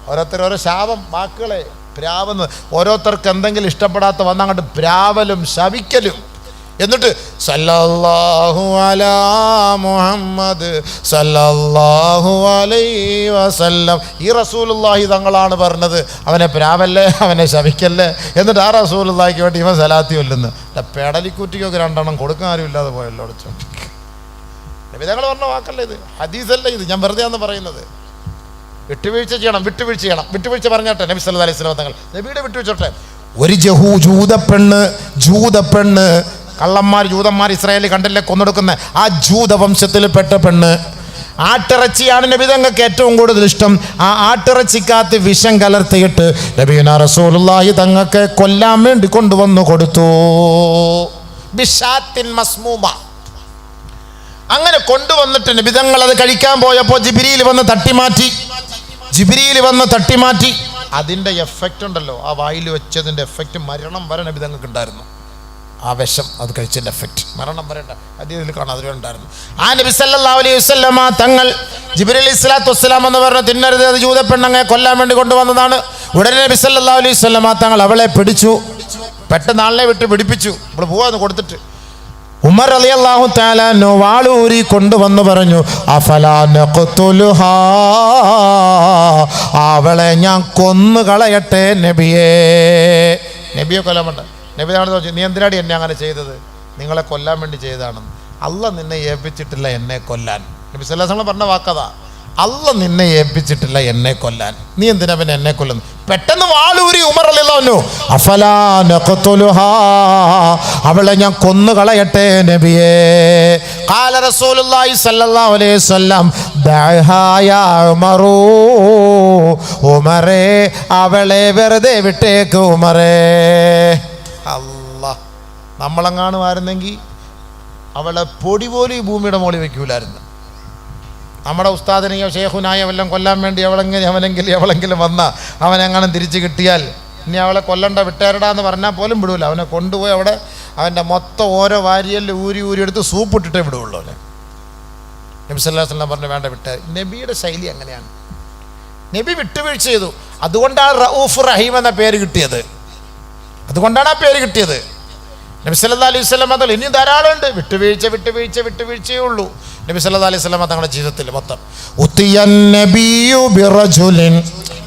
ഓരോരുത്തർ ഓരോ ശാപം വാക്കുകളെ പ്രാവെന്ന് ഓരോരുത്തർക്ക് എന്തെങ്കിലും ഇഷ്ടപ്പെടാത്ത വന്നങ്ങോട്ട് പ്രാവലും ശവിക്കലും എന്നിട്ട് സല്ലല്ലാഹു അലാ മുഹമ്മദ് സല്ലല്ലാഹു അലൈഹി വസല്ലം. ഈ റസൂലുള്ളാഹി തങ്ങളാണ് പറഞ്ഞത് അവനെ പ്രാവല്ലേ അവനെ ശവിക്കല്ലേ എന്നിട്ട് ആ റസൂലുള്ളാഹിക്ക് വേണ്ടി ഇവൻ സലാത്തി കൊല്ലുന്നു പെടലിക്കുറ്റിക്കൊക്കെ രണ്ടെണ്ണം കൊടുക്കാൻ ആരും ഇല്ലാതെ പോയല്ലോ അടച്ചു. നബിതങ്ങൾ പറഞ്ഞ വാക്കല്ലേ ഇത്? ഹദീസല്ലേ ഇത്? ഞാൻ വെറുതെ ആണ് പറയുന്നത്. വിട്ടുവീഴ്ച ചെയ്യണം വിട്ടുവീഴ്ച ചെയ്യണം. വിട്ടുവീഴ്ച പറഞ്ഞോട്ടെ നബി സല്ലല്ലാഹു അലൈഹി വസല്ലം തങ്ങൾ നബിയുടെ വിട്ടുവീഴ്ചോട്ടെ ഒരു ജഹൂ ജൂതപ്പെണ്ണ് പെണ്ണ് കള്ളന്മാർ ജൂതന്മാർ ഇസ്രായേലിൽ കണ്ടില്ലേ കൊന്നെടുക്കുന്ന ആ ജൂതവംശത്തിൽ പെട്ട പെണ്ണ്. ആട്ടിറച്ചിയാണ് നബി തങ്ങൾക്ക് ഏറ്റവും കൂടുതൽ ഇഷ്ടം. ആ ആട്ടിറച്ചിക്കകത്ത് വിഷം കലർത്തിയിട്ട് നബീന റസൂലുള്ളാഹി തങ്ങൾക്ക് കൊല്ലാൻ വേണ്ടി കൊണ്ടുവന്നു കൊടുത്തു. ബിഷാത്തിൻ മസ്മൂമ. അങ്ങനെ കൊണ്ടുവന്നിട്ട് നബി തങ്ങൾ അത് കഴിക്കാൻ പോയപ്പോൾ ജിബിരിയിൽ വന്ന് തട്ടിമാറ്റി. ജിബിരിയിൽ വന്ന് തട്ടിമാറ്റി. അതിന്റെ എഫക്റ്റ് ഉണ്ടല്ലോ. ആ വായിൽ വെച്ചതിന്റെ എഫക്റ്റ് മരണം വരെ നബിതങ്ങൾക്ക് ഉണ്ടായിരുന്നു. ആ വിഷം അത് കഴിച്ചതിന്റെ എഫക്റ്റ് മരണം വരെ അതിൽ കാണാം അതിൽ ഉണ്ടായിരുന്നു. ആ നബി സല്ലാ അലൈഹി വസല്ലമ തങ്ങൾ ജിബിരി അലൈഹി സ്വലാത്തു വസ്സലാം എന്ന് പറഞ്ഞ തിന്നരുത് അത് ജൂതപ്പെണ്ണങ്ങെ കൊല്ലാൻ വേണ്ടി കൊണ്ടുവന്നതാണ്. ഉടനെ നബി സല്ലാ അലൈഹി വസല്ലമ തങ്ങൾ അവളെ പിടിച്ചു. പെട്ടെന്ന് ആളിനെ വിട്ട് പിടിപ്പിച്ചു. നമ്മൾ പോവാന്ന് കൊടുത്തിട്ട്. ഉമർ അലി അള്ളാഹു താലാനോ വാളൂരി കൊണ്ടുവന്നു പറഞ്ഞു അഫലാ നഖ്തുലുഹാ? അവളെ ഞാൻ കൊന്നു കളയട്ടെ നബിയേ. നബിയെ കൊല്ലാൻ വേണ്ട നബി ചോദിച്ചു നീ എന്തിനാടി എന്നെ അങ്ങനെ ചെയ്തത്? നിങ്ങളെ കൊല്ലാൻ വേണ്ടി ചെയ്തതാണെന്ന്. അല്ല നിന്നെ ഏൽപ്പിച്ചിട്ടില്ല എന്നെ കൊല്ലാൻ. നബി സല്ലാസ് പറഞ്ഞ വാക്കതാ. അല്ല നിന്നെ ഏൽപ്പിച്ചിട്ടില്ല എന്നെ കൊല്ലാൻ. നീ എന്തിനാ പിന്നെ എന്നെ കൊല്ലുന്നു? പെട്ടെന്ന് വാളൂരി ഉമറല്ലോ അവളെ ഞാൻ കൊന്നു കളയട്ടെ നബിയേ റസൂലുള്ളാഹി അലൈഹി വസല്ലം ഉമറൂ. ഉമറേ അവളെ വെറുതെ വിട്ടേക്ക് ഉമറേ. അല്ല നമ്മളെങ്ങാണുമായിരുന്നെങ്കിൽ അവളെ പൊടി പോലും ഈ ഭൂമിയുടെ മോളി വെക്കൂലായിരുന്നു. നമ്മുടെ ഉസ്താദിനെയോ ഷേഖുനായോ വല്ലതും കൊല്ലാൻ വേണ്ടി അവളെങ്കിലും അവനെങ്കിലും എവളെങ്കിലും വന്ന അവനെങ്ങനെ തിരിച്ചു കിട്ടിയാൽ? ഇനി അവളെ കൊല്ലണ്ട വിട്ടേരടാ എന്ന് പറഞ്ഞാൽ പോലും വിടൂല. അവനെ കൊണ്ടുപോയി അവിടെ അവന്റെ മൊത്തം ഓരോ വാരിയലിൽ ഊരി ഊരി എടുത്ത് സൂപ്പ് ഇട്ടിട്ടേ വിടുള്ളൂ അവനെ. നബി സല്ലല്ലാഹു അലൈഹി വസല്ലം പറഞ്ഞു വേണ്ട വിട്ടേ. നബിയുടെ ശൈലി അങ്ങനെയാണ്. നബി വിട്ടുവീഴ്ച ചെയ്തു. അതുകൊണ്ടാണ് റഊഫ് റഹീം എന്ന പേര് കിട്ടിയത്. അതുകൊണ്ടാണ് ആ പേര് കിട്ടിയത്. നബി സല്ലല്ലാഹു അലൈഹി വസല്ലം അതല്ല ഇനിയും ധാരാളമുണ്ട്. വിട്ടുവീഴ്ച വിട്ടുവീഴ്ച വിട്ടുവീഴ്ചയേ ഉള്ളൂ. നബി സല്ലല്ലാഹു അലൈഹി സ്വലാമ തങ്ങളുടെ ജീവിതത്തിൽ മൊത്തം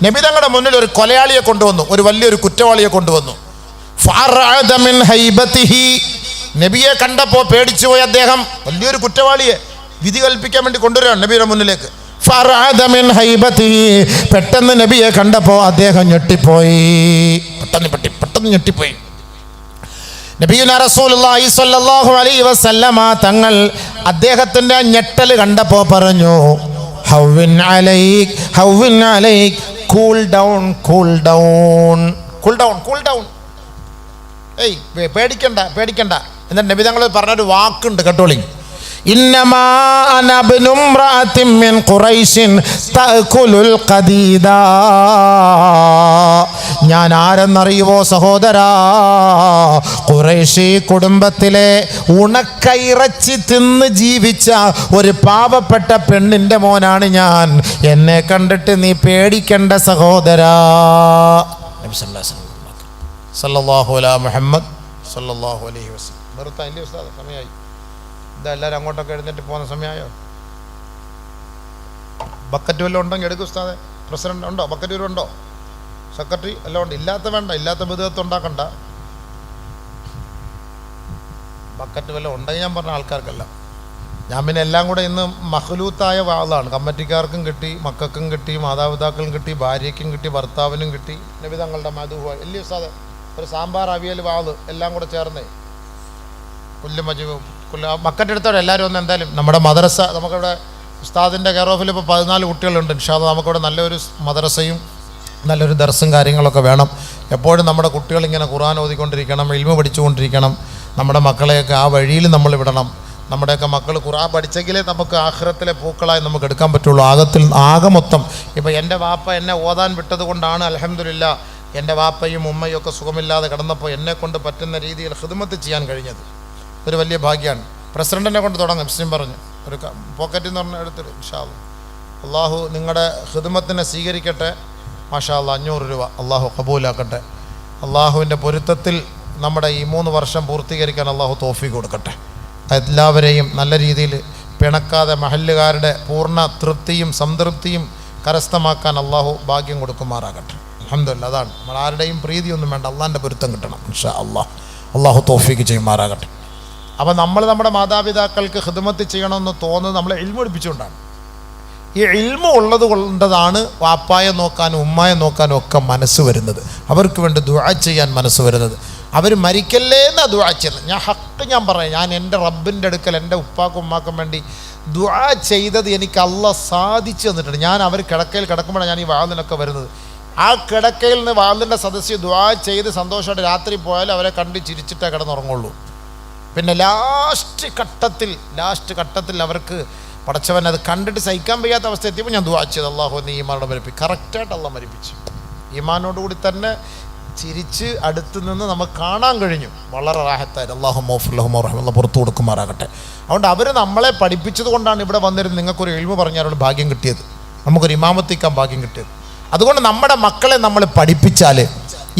നബി തങ്ങളുടെ മുന്നിൽ ഒരു കൊലയാളിയെ കൊണ്ടുവന്നു ഒരു വലിയൊരു കുറ്റവാളിയെ കൊണ്ടുവന്നു. നബിയെ കണ്ടപ്പോൾ പേടിച്ചു പോയി അദ്ദേഹം. വലിയൊരു കുറ്റവാളിയെ വിധി കൽപ്പിക്കാൻ വേണ്ടി കൊണ്ടുവരികയാണ് നബിയുടെ മുന്നിലേക്ക്. പെട്ടെന്ന് നബിയെ കണ്ടപ്പോൾ അദ്ദേഹം ഞെട്ടിപ്പോയി. പെട്ടെന്ന് പെട്ടി പെട്ടെന്ന് ഞെട്ടിപ്പോയി. വസല്ലമ തങ്ങൾ അദ്ദേഹത്തിന്റെ ഞെട്ടൽ കണ്ടപ്പോൾ പറഞ്ഞു ഹൗവിൻ അലൈക് ഹൗവിൻ അലൈക് cool down cool down down down. ഏയ് പേടിക്കണ്ട പേടിക്കണ്ട. എന്നിട്ട് നബി തങ്ങൾ പറഞ്ഞൊരു വാക്കുണ്ട് കേട്ടോളി. ഇന്നമാ അന ഇബ്നു ഇംറഅത്തിൻ മിൻ ഖുറൈശിൻ തഅകുലുൽ ഖദീദാ. ഞാൻ ആരെന്നറിയുവോ സഹോദരാ? കുറേശി കുടുംബത്തിലെ ഉണക്കൈറച്ചി തിന്ന് ജീവിച്ച ഒരു പാവപ്പെട്ട പെണ്ണിന്റെ മോനാണ് ഞാൻ. എന്നെ കണ്ടിട്ട് നീ പേടിക്കണ്ട സഹോദരാ. സല്ലല്ലാഹു അലാ മുഹമ്മദ് സല്ലല്ലാഹു അലൈഹി വസല്ലം. നിർത്താൻ സമയമായി ഇതാ എല്ലാവരും അങ്ങോട്ടൊക്കെ എഴുന്നേറ്റ് പോകുന്ന സമയമായോ? ബക്കറ്റ് വല്ലതും ഉണ്ടെങ്കിൽ എടുക്കും ഉസ്താദെ. പ്രസിഡന്റ് ഉണ്ടോ? ബക്കറ്റ് വല്ലതും ഉണ്ടോ? സെക്രട്ടറി എല്ലാം ഉണ്ട്? ഇല്ലാത്ത വേണ്ട ഇല്ലാത്ത ബിരുദത്ത് ഉണ്ടാക്കണ്ട. ബക്കറ്റ് വല്ലതും ഉണ്ടെങ്കിൽ ഞാൻ പറഞ്ഞ ആൾക്കാർക്കല്ല. ഞാൻ പിന്നെ എല്ലാം കൂടെ ഇന്ന് മഹലൂത്തായ വാളാണ് കമ്മിറ്റിക്കാർക്കും കിട്ടി മക്കൾക്കും കിട്ടി മാതാപിതാക്കളും കിട്ടി ഭാര്യയ്ക്കും കിട്ടി ഭർത്താവിനും കിട്ടി. നബി തങ്ങളുടെ മധുഹ വലിയ സാധ ഒരു സാമ്പാർ അവിയൽ വാൾ എല്ലാം കൂടെ ചേർന്നേ. പുല്ലും മജു പുല്ല് ബക്കറ്റ് അടുത്തോടെ എല്ലാവരും ഒന്ന് എന്തായാലും നമ്മുടെ മദ്രസ നമുക്കിവിടെ ഉസ്താദിന്റെ കെയർ ഓഫിൽ ഇപ്പോൾ പതിനാല് കുട്ടികളുണ്ട്. ഇൻഷാദ് നമുക്കിവിടെ നല്ലൊരു മദ്രസയും നല്ലൊരു ദർസും കാര്യങ്ങളൊക്കെ വേണം. എപ്പോഴും നമ്മുടെ കുട്ടികൾ ഇങ്ങനെ ഖുർആൻ ഓതിക്കൊണ്ടിരിക്കണം ഇൽമ പഠിച്ചുകൊണ്ടിരിക്കണം. നമ്മുടെ മക്കളെയൊക്കെ ആ വഴിയിൽ നമ്മൾ വിടണം. നമ്മുടെയൊക്കെ മക്കൾ ഖുറാൻ പഠിച്ചെങ്കിലേ നമുക്ക് ആഹ്റത്തിലെ പൂക്കളായി നമുക്ക് എടുക്കാൻ പറ്റുള്ളൂ. ആകത്തിൽ ആകെ മൊത്തം. ഇപ്പോൾ എന്റെ വാപ്പ എന്നെ ഓതാൻ വിട്ടത് കൊണ്ടാണ് അലഹമില്ല എന്റെ വാപ്പയും ഉമ്മയും ഒക്കെ സുഖമില്ലാതെ കിടന്നപ്പോൾ എന്നെ കൊണ്ട് പറ്റുന്ന രീതിയിൽ ഹിദ്മത്ത് ചെയ്യാൻ കഴിഞ്ഞത്. ഒരു വലിയ ഭാഗ്യമാണ്. പ്രസിഡന്റിനെ കൊണ്ട് തുടങ്ങും മുസ്ലിം പറഞ്ഞു. ഒരു പോക്കറ്റ് എന്ന് പറഞ്ഞ എടുത്തിട്ട് ഇൻഷാല്ല അള്ളാഹു നിങ്ങളുടെ ഹിദ്മത്തിനെ സ്വീകരിക്കട്ടെ. മാഷാ അള്ളാഹ് അഞ്ഞൂറ് രൂപ അള്ളാഹു കബൂലാക്കട്ടെ അള്ളാഹുവിന്റെ പൊരുത്തത്തിൽ നമ്മുടെ ഈ മൂന്ന് വർഷം പൂർത്തീകരിക്കാൻ അള്ളാഹു തോഫി കൊടുക്കട്ടെ. എല്ലാവരെയും നല്ല രീതിയിൽ പിണക്കാതെ മഹല്ലുകാരുടെ പൂർണ തൃപ്തിയും സംതൃപ്തിയും കരസ്ഥമാക്കാൻ അള്ളാഹു ഭാഗ്യം കൊടുക്കുമാറാകട്ടെ. അഹമ്മദല്ല അതാണ്. നമ്മൾ ആരുടെയും പ്രീതിയൊന്നും വേണ്ട അള്ളാഹിന്റെ പൊരുത്തം കിട്ടണം ഇൻഷാ അള്ളാഹ് അള്ളാഹു തോഫിക്ക് ചെയ്യുമാറാകട്ടെ. അപ്പം നമ്മൾ നമ്മുടെ മാതാപിതാക്കൾക്ക് ഹിദമത്ത് ചെയ്യണമെന്ന് തോന്നുന്നത് നമ്മളെ ഇൽമ പഠിപ്പിച്ചുകൊണ്ടാണ്. ഈ ഇൽമ ഉള്ളത് കൊണ്ടതാണ് വാപ്പായെ നോക്കാനും ഉമ്മായെ നോക്കാനും ഒക്കെ മനസ്സ് വരുന്നത്. അവർക്ക് വേണ്ടി ദുഴ ചെയ്യാൻ മനസ്സ് വരുന്നത്. അവർ മരിക്കല്ലേ എന്നാ ദുഴ ചെയ്യുന്നത്. ഞാൻ ഹക്ക് ഞാൻ പറയാം. ഞാൻ എന്റെ റബ്ബിന്റെ അടുക്കൽ എന്റെ ഉപ്പാക്കും ഉമ്മാക്കും വേണ്ടി ദുഴ ചെയ്തത് എനിക്ക് അല്ല സാധിച്ചു തന്നിട്ടുണ്ട്. ഞാൻ അവർ കിടക്കയിൽ കിടക്കുമ്പോഴാണ് ഞാൻ ഈ വാതിലൊക്കെ വരുന്നത്. ആ കിടക്കയിൽ നിന്ന് വാതിലിന്റെ സദസ്യ ദുഴ ചെയ്ത് സന്തോഷമായിട്ട് രാത്രി പോയാലും അവരെ കണ്ട് ചിരിച്ചിട്ടേ കിടന്നുറങ്ങുള്ളൂ. പിന്നെ ലാസ്റ്റ് ഘട്ടത്തിൽ ലാസ്റ്റ് ഘട്ടത്തിൽ അവർക്ക് പടച്ചവൻ അത് കണ്ടിട്ട് സഹിക്കാൻ വയ്യാത്ത അവസ്ഥ എത്തിയപ്പോൾ ഞാൻ ദുവാ ചെയ്ത് അള്ളാഹു നീ ഈമാനോട് മരിപ്പി കറക്റ്റായിട്ട് അള്ളാഹ് മരിപ്പിച്ചു. ഈമാനോടുകൂടി തന്നെ ചിരിച്ച് അടുത്ത് നിന്ന് നമുക്ക് കാണാൻ കഴിഞ്ഞു. വളരെ റാഹത്തായി അള്ളാഹു മോഫുല്ലാഹു റഹ്മുള്ള പുറത്തു കൊടുക്കുമാറാകട്ടെ. അതുകൊണ്ട് അവർ നമ്മളെ പഠിപ്പിച്ചത് കൊണ്ടാണ് ഇവിടെ വന്നിരുന്ന് നിങ്ങൾക്കൊരു എഴുമ പറഞ്ഞാലുള്ള ഭാഗ്യം കിട്ടിയത്. നമുക്കൊരു ഇമാമത്തിക്കാൻ ഭാഗ്യം കിട്ടിയത്. അതുകൊണ്ട് നമ്മുടെ മക്കളെ നമ്മൾ പഠിപ്പിച്ചാൽ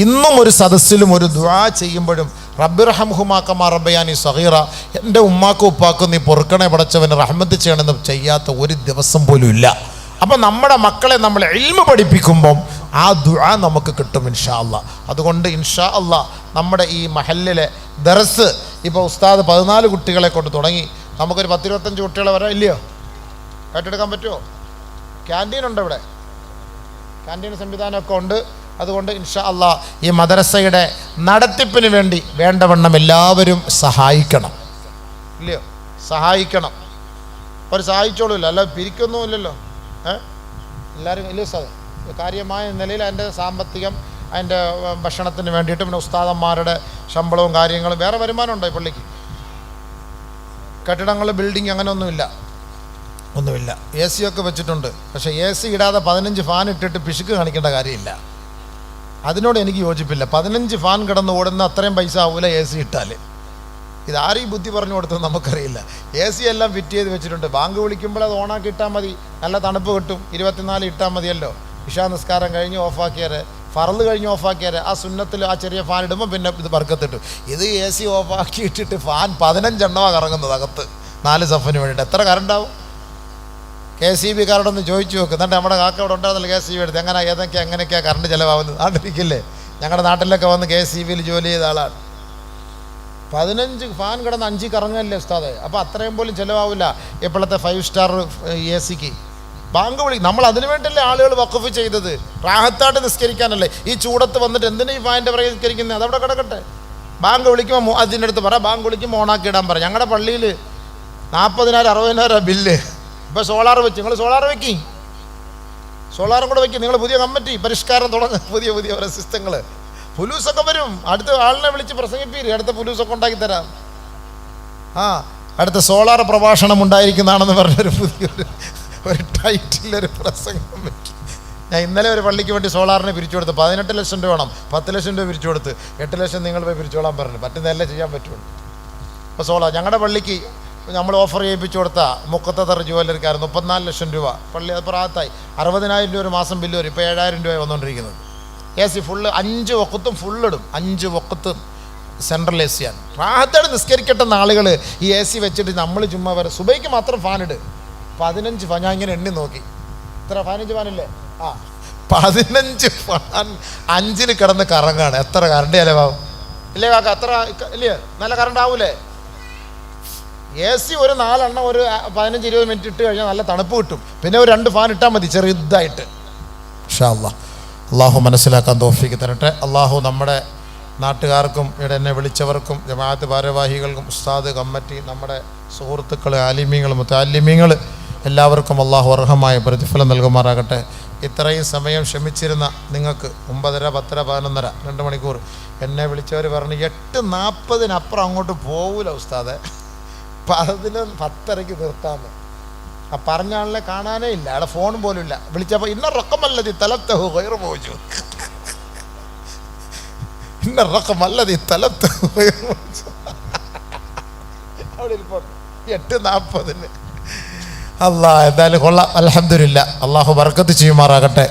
ഇന്നും ഒരു സദസ്സിലും ഒരു ദുആ ചെയ്യുമ്പോഴും റബ്ബിറഹംഹുമാക്കമാ റബ്ബയാനി സഹീറ എന്റെ ഉമ്മാക്കും ഉപ്പാക്കും നീ പൊറുക്കണേ പടച്ചവന് റഹ്മത്ത് ചെയ്യണമെന്ന് ചെയ്യാത്ത ഒരു ദിവസം പോലും ഇല്ല. അപ്പം നമ്മുടെ മക്കളെ നമ്മൾ എൽമ പഠിപ്പിക്കുമ്പം ആ ദുആ നമുക്ക് കിട്ടും ഇൻഷാ അല്ല. അതുകൊണ്ട് ഇൻഷാ അല്ല നമ്മുടെ ഈ മഹല്ലിലെ ദറസ് ഇപ്പോൾ ഉസ്താദ് പതിനാല് കുട്ടികളെ കൊണ്ട് തുടങ്ങി. നമുക്കൊരു പത്തിരുപത്തഞ്ച് കുട്ടികളെ വരാം ഇല്ലയോ? ഏറ്റെടുക്കാൻ പറ്റുമോ? ക്യാന്റീൻ ഉണ്ട് ഇവിടെ ക്യാന്റീൻ സംവിധാനമൊക്കെ ഉണ്ട്. അതുകൊണ്ട് ഇൻഷാ അള്ളാ ഈ മദ്രസയുടെ നടത്തിപ്പിന് വേണ്ടി വേണ്ടവണ്ണം എല്ലാവരും സഹായിക്കണം. ഇല്ലയോ? സഹായിക്കണം. അവർ സഹായിച്ചോളൂല്ലോ. അല്ല പിരിക്കൊന്നുമില്ലല്ലോ. ഏഹ് എല്ലാവരും ഇല്ല സാർ കാര്യമായ നിലയിൽ അതിന്റെ സാമ്പത്തികം അതിന്റെ ഭക്ഷണത്തിന് വേണ്ടിയിട്ട് പിന്നെ ഉസ്താദന്മാരുടെ ശമ്പളവും കാര്യങ്ങളും വേറെ വരുമാനമുണ്ടോ ഈ പള്ളിക്ക്? കെട്ടിടങ്ങൾ ബിൽഡിംഗ് അങ്ങനെയൊന്നുമില്ല. ഒന്നുമില്ല. എ സി ഒക്കെ വെച്ചിട്ടുണ്ട്. പക്ഷേ എ സി ഇടാതെ പതിനഞ്ച് ഫാൻ ഇട്ടിട്ട് പിശുക്ക് കാണിക്കേണ്ട കാര്യമില്ല. അതിനോട് എനിക്ക് യോജിപ്പില്ല. പതിനഞ്ച് ഫാൻ കിടന്ന് ഓടുന്ന അത്രയും പൈസ ആവൂല എ സി ഇട്ടാൽ ഇതാരും ബുദ്ധി പറഞ്ഞു കൊടുത്തത് നമുക്കറിയില്ല. എ സി എല്ലാം ഫിറ്റ് ചെയ്ത് വെച്ചിട്ടുണ്ട്. ബാങ്ക് വിളിക്കുമ്പോൾ അത് ഓണാക്കി ഇട്ടാൽ മതി. നല്ല തണുപ്പ് കിട്ടും. ഇരുപത്തിനാല് ഇട്ടാൽ മതിയല്ലോ. ഇഷാ നിസ്കാരം കഴിഞ്ഞ് ഓഫാക്കിയാൽ ഫറൽ കഴിഞ്ഞ് ഓഫാക്കിയാൽ ആ സുന്നത്തിൽ ആ ചെറിയ ഫാൻ ഇടുമ്പോൾ പിന്നെ ഇത് ബർക്കത്തിട്ടു. ഇത് എ സി ഓഫാക്കി ഇട്ടിട്ട് ഫാൻ പതിനഞ്ചെണ്ണമാണ് കറങ്ങുന്നത് അകത്ത്. നാല് സഫന് വേണ്ടിയിട്ട്. എത്ര കറണ്ടാവും കെ സി ബി കാരോടൊന്ന് ചോദിച്ചു നോക്ക്. എന്നിട്ട് നമ്മുടെ കാക്ക അവിടെ ഉണ്ടാകുന്നില്ല കെ സി ബി എടുത്ത് എങ്ങനെ ഏതൊക്കെ എങ്ങനെയൊക്കെയാണ് കറണ്ട് ചിലവാകുന്നത്? നാട്ടിലിരിക്കില്ലേ ഞങ്ങളുടെ നാട്ടിലൊക്കെ വന്ന് കെ സി ബിയിൽ ജോലി ചെയ്ത ആളാണ്. പതിനഞ്ച് ഫാൻ കിടന്ന് അഞ്ച് കറങ്ങല്ലേ ഉസ്താദെ? അപ്പോൾ അത്രയും പോലും ചിലവാവില്ല ഇപ്പോഴത്തെ ഫൈവ് സ്റ്റാർ എ സിക്ക്. ബാങ്ക് വിളി നമ്മൾ അതിനു വേണ്ടിയല്ലേ ആളുകൾ വക്കഫ് ചെയ്തത്? റാഹത്തായിട്ട് നിസ്കരിക്കാനല്ലേ? ഈ ചൂടത്ത് വന്നിട്ട് എന്തിനാ ഈ ഫാന്റെ പുറകെ നിസ്കരിക്കുന്നത് അതവിടെ കിടക്കട്ടെ. ബാങ്ക് വിളിക്കുമ്പോൾ അതിന്റെ അടുത്ത് പറ ബാങ്ക് വിളിക്കുമ്പോൾ ഓണാക്കി ഇടാൻ പറ. ഞങ്ങളുടെ പള്ളിയിൽ നാൽപ്പതിനായിരം അറുപതിനായിരം ബില്ല്. ഇപ്പോൾ സോളാർ വെച്ച് നിങ്ങൾ സോളാർ വെക്കി. സോളാറും കൂടെ വെക്കും നിങ്ങൾ പുതിയ കമ്മിറ്റി പരിഷ്കാരം തുടങ്ങും പുതിയ പുതിയ സിസ്റ്റങ്ങൾ പുലൂസൊക്കെ വരും. അടുത്ത ആളിനെ വിളിച്ച് പ്രസംഗിപ്പീര് അടുത്ത പുലൂസൊക്കെ ഉണ്ടാക്കി തരാം. ആ അടുത്ത സോളാർ പ്രഭാഷണം ഉണ്ടായിരിക്കുന്നതാണെന്ന് പറഞ്ഞൊരു പുതിയൊരു ഒരു ടൈറ്റിലൊരു പ്രസംഗം ഞാൻ ഇന്നലെ ഒരു പള്ളിക്ക് വേണ്ടി സോളാറിനെ പിരിച്ചു കൊടുത്ത് പതിനെട്ട് ലക്ഷം രൂപ വേണം. പത്ത് ലക്ഷം രൂപ പിരിച്ചു കൊടുത്ത് എട്ട് ലക്ഷം നിങ്ങൾ പോയി പിരിച്ചോളാൻ പറഞ്ഞു പറ്റുന്നതല്ലേ ചെയ്യാൻ പറ്റുള്ളൂ. അപ്പോൾ സോളാർ ഞങ്ങളുടെ പള്ളിക്ക് നമ്മൾ ഓഫർ ചെയ്യിപ്പിച്ചു കൊടുത്ത മുക്കത്തത്തർ ജുവല്ലറിക്കാരൻ മുപ്പത്തിനാല് ലക്ഷം രൂപ. പള്ളി അത് പ്രാത്തായി അറുപതിനായിരം രൂപ ഒരു മാസം ബില്ല് വരും. ഇപ്പോൾ ഏഴായിരം രൂപ വന്നുകൊണ്ടിരിക്കുന്നത് എ സി ഫുള്ള് അഞ്ച് വക്കത്തും ഫുള്ളിടും അഞ്ച് വക്കത്തും സെൻട്രൽ എ സിയാണ് പ്രാഹത്തോടെ നിസ്കരിക്കട്ടെന്ന ആളുകൾ ഈ എ സി വെച്ചിട്ട് നമ്മൾ ചുമ്മാ വരെ സുബൈക്ക് മാത്രം ഫാനിട് പതിനഞ്ച് ഫാൻ ഞാൻ ഇങ്ങനെ എണ്ണി നോക്കി. ഇത്ര പതിനഞ്ച് ഫാനില്ലേ ആ. പതിനഞ്ച് ഫാൻ അഞ്ചിൽ കിടന്ന് കറങ്ങാണ്. എത്ര കറണ്ട് ചിലവാകും ഇല്ലേ കാക്ക എത്ര ഇല്ലേ? നല്ല കറണ്ട് ആവൂലേ? എ സി ഒരു നാലെണ്ണം ഒരു പതിനഞ്ച് ഇരുപത് മിനിറ്റ് ഇട്ട് കഴിഞ്ഞാൽ നല്ല തണുപ്പ് കിട്ടും. പിന്നെ ഒരു രണ്ട് ഫാൻ ഇട്ടാൽ മതി ചെറുതായിട്ട്. അല്ലാ അള്ളാഹു മനസ്സിലാക്കാൻ തോഫിക്ക് തരട്ടെ. അള്ളാഹു നമ്മുടെ നാട്ടുകാർക്കും ഇവിടെ എന്നെ വിളിച്ചവർക്കും ജമാഅത്ത് ഭാരവാഹികൾക്കും ഉസ്താദ് കമ്മറ്റി നമ്മുടെ സുഹൃത്തുക്കൾ ആലിമ്യങ്ങൾ മുത്താലിമ്യങ്ങൾ എല്ലാവർക്കും അള്ളാഹു അർഹമായ പ്രതിഫലം നൽകുമാറാകട്ടെ. ഇത്രയും സമയം ക്ഷമിച്ചിരുന്ന നിങ്ങൾക്ക് ഒമ്പതര പത്തര പതിനൊന്നര രണ്ട് മണിക്കൂർ. എന്നെ വിളിച്ചവർ പറഞ്ഞു എട്ട് നാൽപ്പതിനപ്പുറം അങ്ങോട്ട് പോകൂല ഉസ്താദെ. പതിന് പത്തരയ്ക്ക് നിർത്താമെന്ന് ആ പറഞ്ഞ ആളിനെ കാണാനേ ഇല്ല. അവിടെ ഫോൺ പോലും ഇല്ല. വിളിച്ചപ്പോൾ ഇന്ന റൊക്കമല്ലതി തലത്തഹു കയറ് പോച്ചു ഇന്ന റൊക്കമല്ലതി തലത്തഹു കയറ് പോച്ചു അവിടെ ഇരിപ്പുണ്ട് എട്ട് നാൽപ്പതിന് അല്ല എന്തായാലും കൊള്ളാം. അലഹമില്ല അള്ളാഹു ബർക്കത്ത് ചെയ്യുമാറാകട്ടെ.